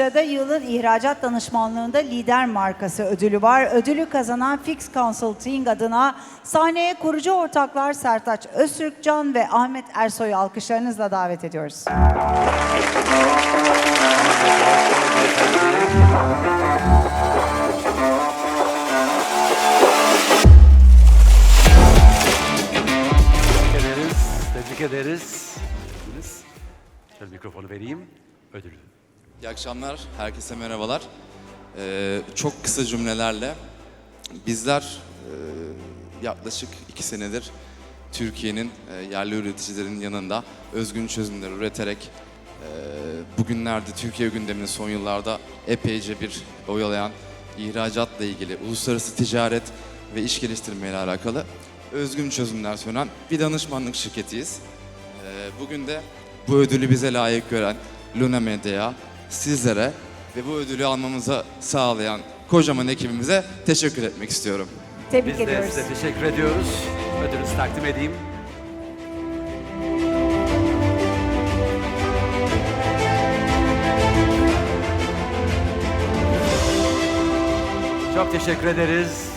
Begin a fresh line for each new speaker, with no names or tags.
sırada yılın ihracat danışmanlığında lider markası ödülü var. Ödülü kazanan Fix Consulting adına sahneye kurucu ortaklar Sertaç Öztürkcan ve Ahmet Ersoy'u alkışlarınızla davet ediyoruz.
Tebrik ederiz. Tebrik ederiz. Şöyle mikrofonu vereyim. Ödülü.
İyi akşamlar, herkese merhabalar. Ee, çok kısa cümlelerle bizler e, yaklaşık iki senedir Türkiye'nin e, yerli üreticilerin yanında özgün çözümler üreterek e, bugünlerde Türkiye gündemini son yıllarda epeyce bir oyalayan ihracatla ilgili uluslararası ticaret ve iş geliştirme ile alakalı özgün çözümler sunan bir danışmanlık şirketiyiz. Ee, Bugün de bu ödülü bize layık gören Luna Medya'ya, sizlere ve bu ödülü almamıza sağlayan kocaman ekibimize teşekkür etmek istiyorum.
Tebrik
Biz de
ediyoruz.
size teşekkür ediyoruz. Ödülünüzü takdim edeyim. Çok teşekkür ederiz.